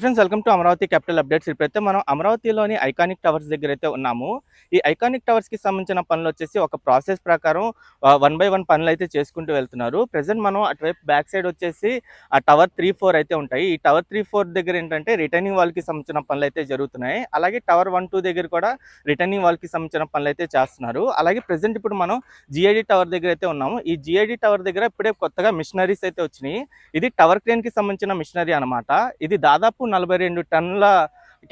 Friends welcome to Amaravati capital updates ఇప్పుడైతే మనం అమరావతిలోని ఐకానిక్ టవర్స్ దగ్గర అయితే ఉన్నాము. ఈ ఐకానిక్ టవర్స్కి సంబంధించిన పనులు వచ్చేసి ఒక ప్రాసెస్ ప్రకారం వన్ బై వన్ పనులు అయితే చేసుకుంటూ వెళ్తున్నారు. ప్రెసెంట్ మనం అటువైపు బ్యాక్ సైడ్ వచ్చేసి ఆ టవర్ త్రీ ఫోర్ అయితే ఉంటాయి. ఈ టవర్ త్రీ ఫోర్ దగ్గర ఏంటంటే రిటర్నింగ్ వాళ్ళకి సంబంధించిన పనులు అయితే జరుగుతున్నాయి. అలాగే టవర్ వన్ టూ దగ్గర కూడా రిటర్నింగ్ వాళ్ళకి సంబంధించిన పనులు అయితే చేస్తున్నారు. అలాగే ప్రెసెంట్ ఇప్పుడు మనం జిఐడి టవర్ దగ్గర అయితే ఉన్నాము. ఈ జిఐడి టవర్ దగ్గర ఇప్పుడే కొత్తగా మిషనరీస్ అయితే వచ్చినాయి. ఇది టవర్ క్రేన్కి సంబంధించిన మిషనరీ అన్నమాట. ఇది దాదాపు నలభై రెండు టన్నుల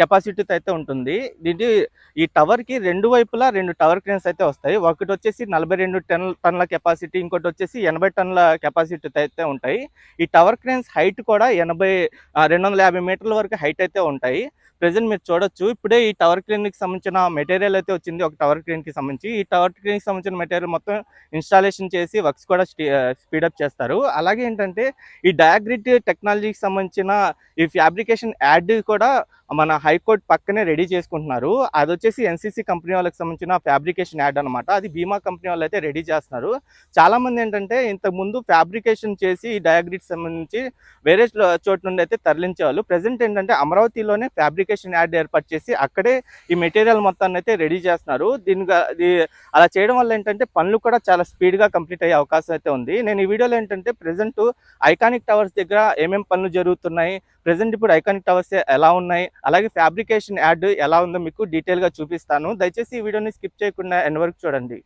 కెపాసిటీతో అయితే ఉంటుంది. దీనికి ఈ టవర్కి రెండు వైపులా రెండు టవర్ క్రేన్స్ అయితే వస్తాయి. ఒకటి వచ్చేసి నలభై రెండు టన్ టన్ల కెపాసిటీ ఇంకోటి వచ్చేసి ఎనభై టన్ల కెపాసిటీతో అయితే ఉంటాయి. ఈ టవర్ క్రేన్స్ హైట్ కూడా ఎనభై రెండు వందల యాభై మీటర్ల వరకు హైట్ అయితే ఉంటాయి. ప్రజెంట్ మీరు చూడొచ్చు. ఇప్పుడే ఈ టవర్ క్లీన్కి సంబంధించిన మెటీరియల్ అయితే వచ్చింది. ఒక టవర్ క్లీన్కి సంబంధించి. ఈ టవర్ క్లీన్కి సంబంధించిన మెటీరియల్ మొత్తం ఇన్స్టాలేషన్ చేసి వర్క్స్ కూడా స్పీడప్ చేస్తారు. అలాగే ఏంటంటే ఈ డయాగ్రిడ్ టెక్నాలజీకి సంబంధించిన ఈ ఫ్యాబ్రికేషన్ యాడ్ కూడా మన హైకోర్ట్ పక్కనే రెడీ చేసుకుంటున్నారు. అది వచ్చేసి ఎన్సీసీ కంపెనీ వాళ్ళకి సంబంధించిన ఫ్యాబ్రికేషన్ యాడ్ అనమాట అది బీమా కంపెనీ వాళ్ళు అయితే రెడీ చేస్తున్నారు. చాలామంది ఏంటంటే ఇంతకుముందు ఫ్యాబ్రికేషన్ చేసి ఈ డయాగ్రిడ్ సంబంధించి వేరే చోటు నుండి అయితే తరలించేవాళ్ళు. ప్రజెంట్ ఏంటంటే అమరావతిలోనే ఫ్యాబ్రికేషన్ యాడ్ ఏర్పాటు చేసి అక్కడే ఈ మెటీరియల్ మొత్తాన్ని అయితే రెడీ చేస్తున్నారు. దీని అలా చేయడం వల్ల ఏంటంటే పనులు కూడా చాలా స్పీడ్గా కంప్లీట్ అయ్యే అవకాశం అయితే ఉంది. నేను ఈ వీడియోలో ఏంటంటే ప్రజెంట్ ఐకానిక్ టవర్స్ దగ్గర ఏమేం పనులు జరుగుతున్నాయి ప్రజెంట్ ఇప్పుడు ఐకానిక్ టవర్స్ ఎలా ఉన్నాయి అలాగే ఫ్యాబ్రికేషన్ యాడ్ ఎలా ఉందో మీకు డీటెయిల్గా చూపిస్తాను. దయచేసి ఈ వీడియోని స్కిప్ చేయకుండా ఎండ్ వరకు చూడండి.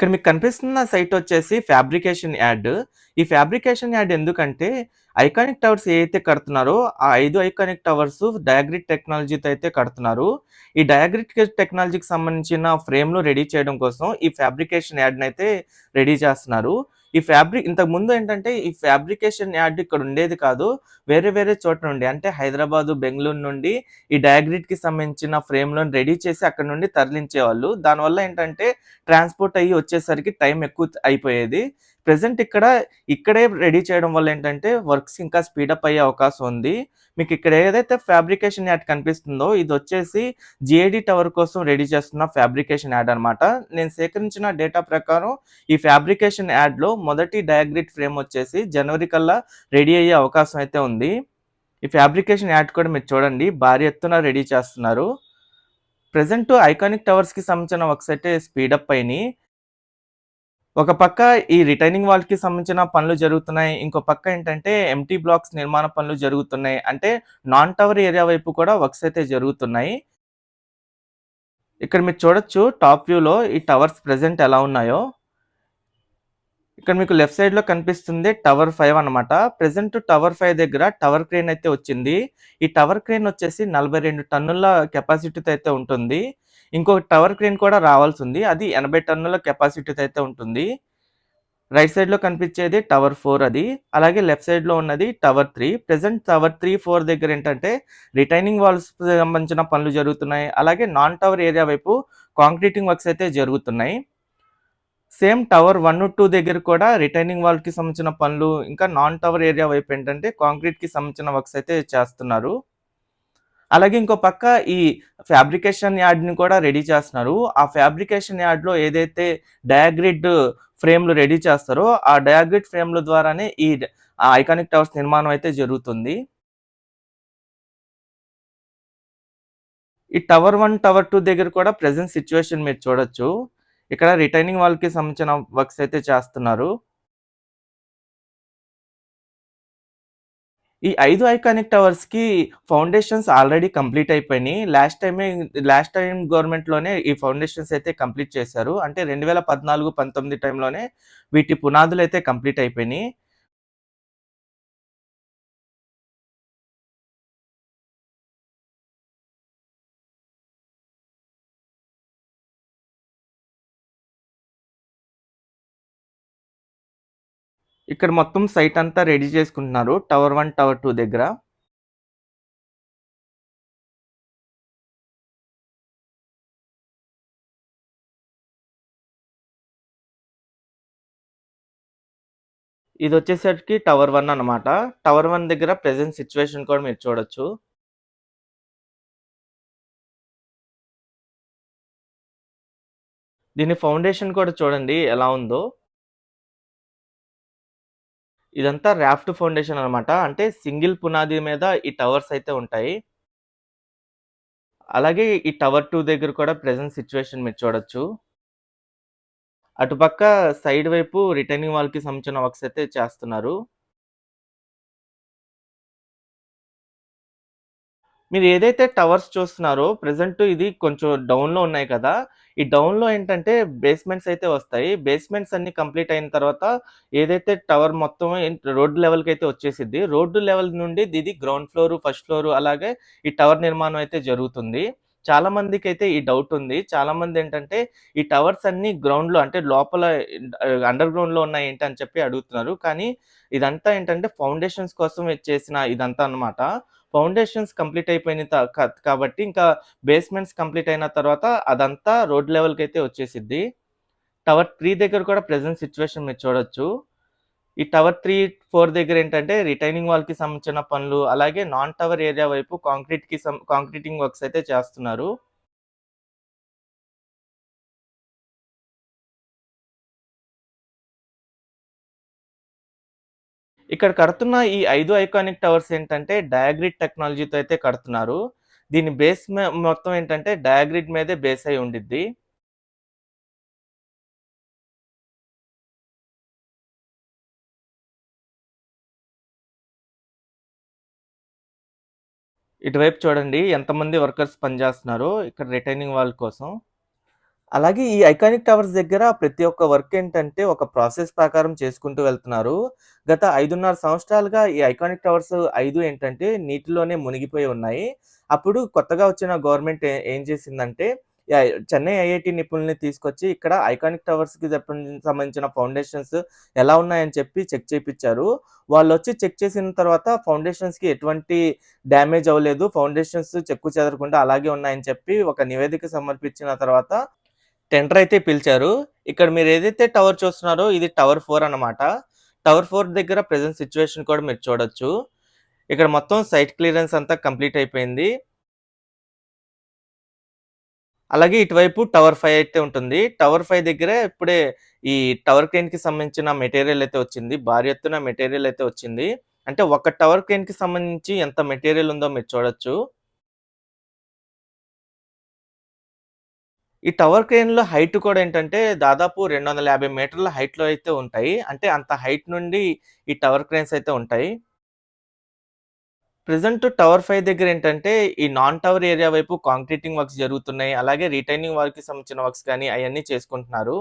ఇక్కడ మీకు కనిపిస్తున్న సైట్ వచ్చేసి ఫ్యాబ్రికేషన్ యాడ్ ఈ ఫ్యాబ్రికేషన్ యాడ్ ఎందుకంటే ఐకానిక్ టవర్స్ ఏదైతే కడుతున్నారో ఆ ఐదు ఐకానిక్ టవర్స్ డయాగ్రిడ్ టెక్నాలజీతో అయితే కడుతున్నారు. ఈ డయాగ్రిడ్ టెక్నాలజీకి సంబంధించిన ఫ్రేమ్లు రెడీ చేయడం కోసం ఈ ఫ్యాబ్రికేషన్ యాడ్ని అయితే రెడీ చేస్తున్నారు. ఈ ఫ్యాబ్రిక్ ఇంతకు ముందు ఏంటంటే ఈ ఫ్యాబ్రికేషన్ యార్డ్ ఇక్కడ ఉండేది కాదు వేరే వేరే చోట నుండి అంటే హైదరాబాదు బెంగళూరు నుండి ఈ డయాగ్రిడ్కి సంబంధించిన ఫ్రేమ్లను రెడీ చేసి అక్కడ నుండి తరలించేవాళ్ళు. దానివల్ల ఏంటంటే ట్రాన్స్పోర్ట్ అయ్యి వచ్చేసరికి టైం ఎక్కువ అయిపోయేది. ప్రజెంట్ ఇక్కడ ఇక్కడే రెడీ చేయడం వల్ల ఏంటంటే వర్క్స్ ఇంకా స్పీడప్ అయ్యే అవకాశం ఉంది. మీకు ఇక్కడ ఏదైతే ఫ్యాబ్రికేషన్ యాడ్ కనిపిస్తుందో ఇది వచ్చేసి జిఏడి టవర్ కోసం రెడీ చేస్తున్న ఫ్యాబ్రికేషన్ యాడ్ అనమాట నేను సేకరించిన డేటా ప్రకారం ఈ ఫ్యాబ్రికేషన్ యాడ్లో మొదటి డయాగ్రిడ్ ఫ్రేమ్ వచ్చేసి జనవరి కల్లా రెడీ అయ్యే అవకాశం అయితే ఉంది. ఈ ఫ్యాబ్రికేషన్ యాడ్ కూడా మీరు చూడండి భారీ ఎత్తున రెడీ చేస్తున్నారు. ప్రజెంట్ ఐకానిక్ టవర్స్కి సంబంధించిన వర్క్స్ అయితే స్పీడప్ అయినాయి. ఒక పక్క ఈ రిటైనింగ్ వాల్కి సంబంధించిన పనులు జరుగుతున్నాయి ఇంకో పక్క ఏంటంటే ఎంటీ బ్లాక్స్ నిర్మాణ పనులు జరుగుతున్నాయి. అంటే నాన్ టవర్ ఏరియా వైపు కూడా వర్క్స్ అయితే జరుగుతున్నాయి. ఇక్కడ మీరు చూడొచ్చు టాప్ వ్యూలో ఈ టవర్స్ ప్రెసెంట్ ఎలా ఉన్నాయో. ఇక్కడ మీకు లెఫ్ట్ సైడ్లో కనిపిస్తుంది టవర్ ఫైవ్ అన్నమాట. ప్రెసెంట్ టవర్ ఫైవ్ దగ్గర టవర్ క్రేన్ అయితే వచ్చింది. ఈ టవర్ క్రేన్ వచ్చేసి నలభై రెండు టన్నుల కెపాసిటీతో అయితే ఉంటుంది. ఇంకొక టవర్ క్రేన్ కూడా రావాల్సి ఉంది. అది ఎనభై టన్నుల కెపాసిటీతో అయితే ఉంటుంది. రైట్ సైడ్లో కనిపించేది టవర్ ఫోర్ అది. అలాగే లెఫ్ట్ సైడ్లో ఉన్నది tower three present tower three four దగ్గర ఏంటంటే రిటైనింగ్ వాల్స్ సంబంధించిన పనులు జరుగుతున్నాయి. అలాగే నాన్ టవర్ ఏరియా వైపు కాంక్రీటింగ్ వర్క్స్ అయితే జరుగుతున్నాయి. సేమ్ టవర్ వన్ టూ దగ్గర కూడా రిటైనింగ్ వాల్కి సంబంధించిన పనులు ఇంకా నాన్ టవర్ ఏరియా వైపు ఏంటంటే కాంక్రీట్కి సంబంధించిన వర్క్స్ అయితే చేస్తున్నారు. అలాగే ఇంకో పక్క ఈ ఫ్యాబ్రికేషన్ యార్డ్ని కూడా రెడీ చేస్తున్నారు. ఆ ఫ్యాబ్రికేషన్ యార్డ్లో ఏదైతే డయాగ్రిడ్ ఫ్రేమ్లు రెడీ చేస్తారో ఆ డయాగ్రిడ్ ఫ్రేమ్ల ద్వారానే ఈ ఐకానిక్ టవర్స్ నిర్మాణం అయితే జరుగుతుంది. ఈ టవర్ వన్ టవర్ టూ దగ్గర కూడా ప్రజెంట్ సిచ్యువేషన్ మీరు చూడొచ్చు. ఇక్కడ రిటైనింగ్ వాళ్ళకి సంబంధించిన వర్క్స్ అయితే చేస్తున్నారు ఈ ఐదు ఐకానిక్ టవర్స్‌కి ఫౌండేషన్స్ ఆల్రెడీ కంప్లీట్ అయిపోయినాయి. లాస్ట్ టైమే లాస్ట్ టైం గవర్నమెంట్‌లోనే ఈ ఫౌండేషన్స్ అయితే కంప్లీట్ చేశారు. అంటే 2014, 19 టైంలోనే వీటి పునాదులు అయితే కంప్లీట్ అయిపోయినాయి. ఇక్కడ మొత్తం సైట్ అంతా రెడీ చేసుకుంటున్నారు. టవర్ వన్ టవర్ టూ దగ్గర. ఇది వచ్చేసరికి టవర్ వన్ అనమాట టవర్ వన్ దగ్గర ప్రజెంట్ సిచ్యువేషన్ కూడా మీరు చూడొచ్చు. దీని ఫౌండేషన్ కూడా చూడండి ఎలా ఉందో. ఇదంతా రాఫ్ట్ ఫౌండేషన్ అనమాట అంటే సింగిల్ పునాది మీద ఈ టవర్స్ అయితే ఉంటాయి. అలాగే ఈ టవర్ టూ దగ్గర కూడా ప్రజెంట్ సిచ్యువేషన్ మీరు చూడొచ్చు. అటుపక్క సైడ్ వైపు రిటర్నింగ్ వాల్‌కి సంబంధించిన వర్క్స్ అయితే చేస్తున్నారు. మీరు ఏదైతే టవర్స్ చూస్తున్నారో ప్రజెంట్ ఇది కొంచెం డౌన్‌లో ఉన్నాయి కదా! ఈ డౌన్‌లో ఏంటంటే బేస్‌మెంట్స్ అయితే వస్తాయి. బేస్‌మెంట్స్ అన్నీ కంప్లీట్ అయిన తర్వాత ఏదైతే టవర్ మొత్తం రోడ్డు లెవెల్కి అయితే వచ్చేసిద్ది. రోడ్డు లెవెల్ నుండి ఇది గ్రౌండ్ ఫ్లోర్, ఫస్ట్ ఫ్లోర్ అలాగే ఈ టవర్ నిర్మాణం అయితే జరుగుతుంది. చాలా మందికి అయితే ఈ డౌట్ ఉంది. చాలామంది ఏంటంటే ఈ టవర్స్ అన్ని గ్రౌండ్‌లో అంటే లోపల అండర్ గ్రౌండ్‌లో ఉన్నాయి ఏంటి అని చెప్పి అడుగుతున్నారు. కానీ ఇదంతా ఏంటంటే ఫౌండేషన్స్ కోసం చేసిన ఇదంతా అనమాట ఫౌండేషన్స్ కంప్లీట్ అయిపోయిన కాబట్టి ఇంకా బేస్‌మెంట్స్ కంప్లీట్ అయిన తర్వాత అదంతా రోడ్ లెవెల్కి అయితే వచ్చేసిద్ది. టవర్ త్రీ దగ్గర కూడా ప్రెజెంట్ సిచ్యువేషన్ మీరు చూడొచ్చు. ఈ టవర్ 3, 4 దగ్గర ఏంటంటే రిటైనింగ్ వాల్‌కి సంబంధించిన పనులు, అలాగే నాన్ టవర్ ఏరియా వైపు కాంక్రీట్‌కి సం కాంక్రీటింగ్ వర్క్స్ అయితే చేస్తున్నారు. ఇక్కడ కడుతున్న ఈ ఐదు ఐకానిక్ టవర్స్ ఏంటంటే డయాగ్రిడ్ టెక్నాలజీతో అయితే కడుతున్నారు. దీని బేస్ మొత్తం ఏంటంటే డయాగ్రిడ్ మీదే బేస్ అయి ఉండిద్ది. ఇటువైపు చూడండి ఎంతమంది వర్కర్స్ పనిచేస్తున్నారు ఇక్కడ రిటైనింగ్ వాళ్ళ కోసం. అలాగే ఈ ఐకానిక్ టవర్స్ దగ్గర ప్రతి ఒక్క వర్క్ ఏంటంటే ఒక ప్రాసెస్ ప్రకారం చేసుకుంటూ వెళ్తున్నారు. గత 5.5 సంవత్సరాలుగా ఈ ఐకానిక్ టవర్స్ ఐదు ఏంటంటే నీటిలోనే మునిగిపోయి ఉన్నాయి. అప్పుడు కొత్తగా వచ్చిన గవర్నమెంట్ ఏం చేసిందంటే చెన్నై ఐఐటి నిపుణుల్ని తీసుకొచ్చి ఇక్కడ ఐకానిక్ టవర్స్‌కి సంబంధించిన ఫౌండేషన్స్ ఎలా ఉన్నాయని చెప్పి చెక్ చేపించారు వాళ్ళు వచ్చి చెక్ చేసిన తర్వాత ఫౌండేషన్స్‌కి ఎటువంటి డ్యామేజ్ అవ్వలేదు. ఫౌండేషన్స్ చెక్కు చెదరకుండా అలాగే ఉన్నాయని చెప్పి ఒక నివేదిక సమర్పించిన తర్వాత టెండర్ అయితే పిలిచారు. ఇక్కడ మీరు ఏదైతే టవర్ చూస్తున్నారో ఇది టవర్ ఫోర్ అన్నమాట. టవర్ ఫోర్ దగ్గర ప్రజెంట్ సిచ్యువేషన్ కూడా మీరు చూడొచ్చు. ఇక్కడ మొత్తం సైట్ క్లియరెన్స్ అంతా కంప్లీట్ అయిపోయింది. అలాగే ఇటువైపు టవర్ ఫైవ్ అయితే ఉంటుంది. టవర్ ఫైవ్ దగ్గర ఇప్పుడే ఈ టవర్ క్రేన్‌కి సంబంధించిన మెటీరియల్ అయితే వచ్చింది. భారీ ఎత్తున మెటీరియల్ అయితే వచ్చింది. అంటే ఒక టవర్ క్రేన్‌కి సంబంధించి ఎంత మెటీరియల్ ఉందో మీరు చూడొచ్చు. ఈ టవర్ క్రేన్‌లో హైట్ కూడా ఏంటంటే దాదాపు 250 మీటర్ల హైట్‌లో అయితే ఉంటాయి. అంటే అంత హైట్ నుండి ఈ టవర్ క్రేన్స్ అయితే ఉంటాయి. ప్రజెంట్ టవర్ ఫైవ్ దగ్గర ఏంటంటే ఈ నాన్ టవర్ ఏరియా వైపు కాంక్రీటింగ్ వర్క్స్ జరుగుతున్నాయి. అలాగే రిటైనింగ్ వర్క్కి సంబంధించిన వర్క్స్ కానీ అవన్నీ చేసుకుంటున్నారు.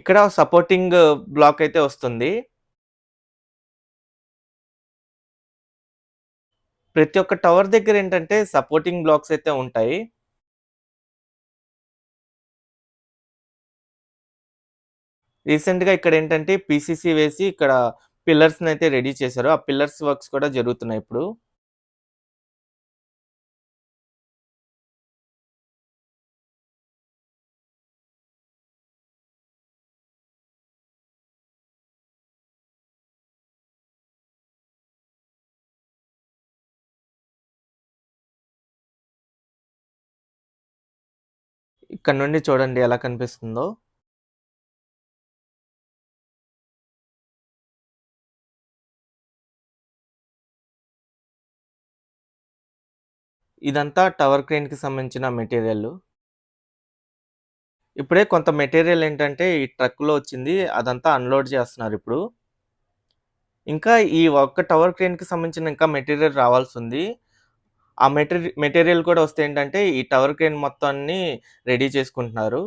ఇక్కడ సపోర్టింగ్ బ్లాక్ uh, అయితే వస్తుంది. ప్రతి ఒక్క టవర్ దగ్గర ఏంటంటే సపోర్టింగ్ బ్లాక్స్ అయితే ఉంటాయి. రీసెంట్‌గా ఇక్కడ ఏంటంటే పీసీసీ వేసి ఇక్కడ పిల్లర్స్ని అయితే రెడీ చేశారు. ఆ పిల్లర్స్ వర్క్స్ కూడా జరుగుతున్నాయి ఇప్పుడు. ఇక్కడ నుండి చూడండి ఎలా కనిపిస్తుందో. ఇదంతా టవర్ క్రేన్కి సంబంధించిన మెటీరియల్. ఇప్పుడే కొంత మెటీరియల్ ఏంటంటే ఈ ట్రక్లో వచ్చింది అదంతా అన్లోడ్ చేస్తున్నారు ఇప్పుడు. ఇంకా ఈ ఒక్క టవర్ క్రేన్కి సంబంధించిన ఇంకా మెటీరియల్ రావాల్సి ఉంది. ఆ మెటీరి మెటీరియల్ కూడా వస్తే ఏంటంటే ఈ టవర్ క్రేన్ మొత్తాన్ని రెడీ చేసుకుంటున్నారు.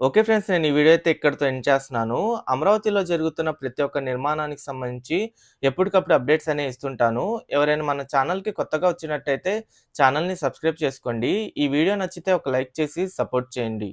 Okay friends. నేను ఈ వీడియో అయితే ఇక్కడితో ఎండ్ చేస్తున్నాను. అమరావతిలో జరుగుతున్న ప్రతి ఒక్క నిర్మాణానికి సంబంధించి ఎప్పటికప్పుడు అప్డేట్స్ అనేవి ఇస్తుంటాను. ఎవరైనా మన ఛానల్‌కి కొత్తగా వచ్చినట్టయితే ఛానల్‌ని సబ్స్క్రైబ్ చేసుకోండి. ఈ వీడియో నచ్చితే ఒక లైక్ చేసి సపోర్ట్ చేయండి.